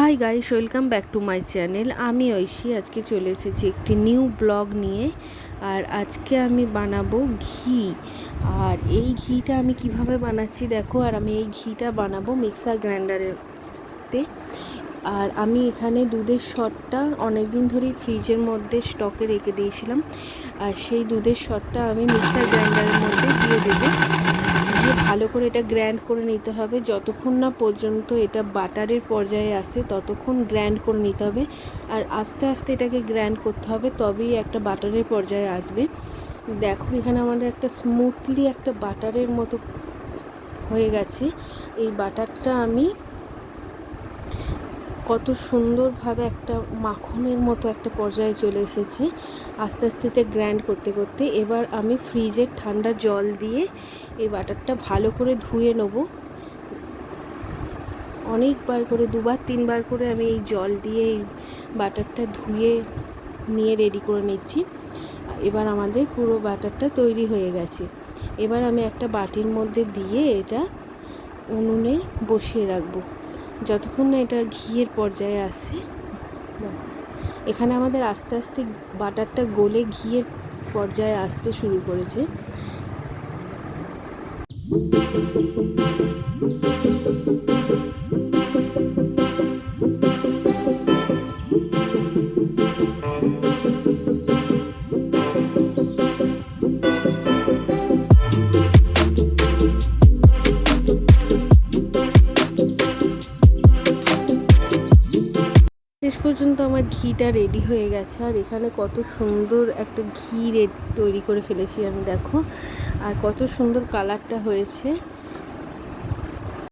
Hi guys welcome back to my channel আমি ঐশী, আজকে চলে এসেছি একটি নিউ ব্লগ নিয়ে। আর আজকে আমি বানাবো ঘি। আর এই ঘিটা আমি কীভাবে বানাচ্ছি দেখো, আর আমি এই ঘিটা বানাবো মিক্সার গ্রাইন্ডারেতে আর আমি এখানে দুধের শটটা অনেক দিন ধরেই ফ্রিজের মধ্যে স্টকে রেখে দিয়েছিলাম। আর সেই দুধের শটটা আমি মিক্সার গ্রাইন্ডারের মধ্যে দিয়ে দেবো। দিয়ে ভালো করে এটা গ্র্যান্ড করে নিতে হবে। যতক্ষণ না পর্যন্ত এটা বাটারের পর্যায়ে আসে, ততক্ষণ গ্র্যান্ড করে নিতে হবে। আর আস্তে আস্তে এটাকে গ্র্যান্ড করতে হবে, তবেই একটা বাটারের পর্যায়ে আসবে। দেখো, এখানে আমাদের একটা স্মুথলি একটা বাটারের মতো হয়ে গেছে। এই বাটারটা আমি কত সুন্দরভাবে একটা মাখনের মতো একটা পর্যায়ে চলে এসেছে। আস্তে আস্তে গ্র্যান্ড করতে করতে এবার আমি ফ্রিজের ঠান্ডা জল দিয়ে এই বাটারটা ভালো করে ধুয়ে নেব। অনেকবার করে, দুবার, তিনবার করে আমি এই জল দিয়ে এই বাটারটা ধুয়ে নিয়ে রেডি করে নিচ্ছি। এবার আমাদের পুরো বাটারটা তৈরি হয়ে গেছে। এবার আমি একটা বাটির মধ্যে দিয়ে এটা উনুনে বসিয়ে রাখব। যতক্ষণ না এটা ঘিয়ের পর্যায়ে আসে এখানে আমাদের আস্তে আস্তে বাটারটা গলে ঘিয়ের পর্যায়ে আসতে শুরু করেছে। শেষ পর্যন্ত আমার ঘিটা রেডি হয়ে গেছে। আর এখানে কত সুন্দর একটা ঘি তৈরি করে ফেলেছি আমি, দেখো। আর কত সুন্দর কালারটা হয়েছে।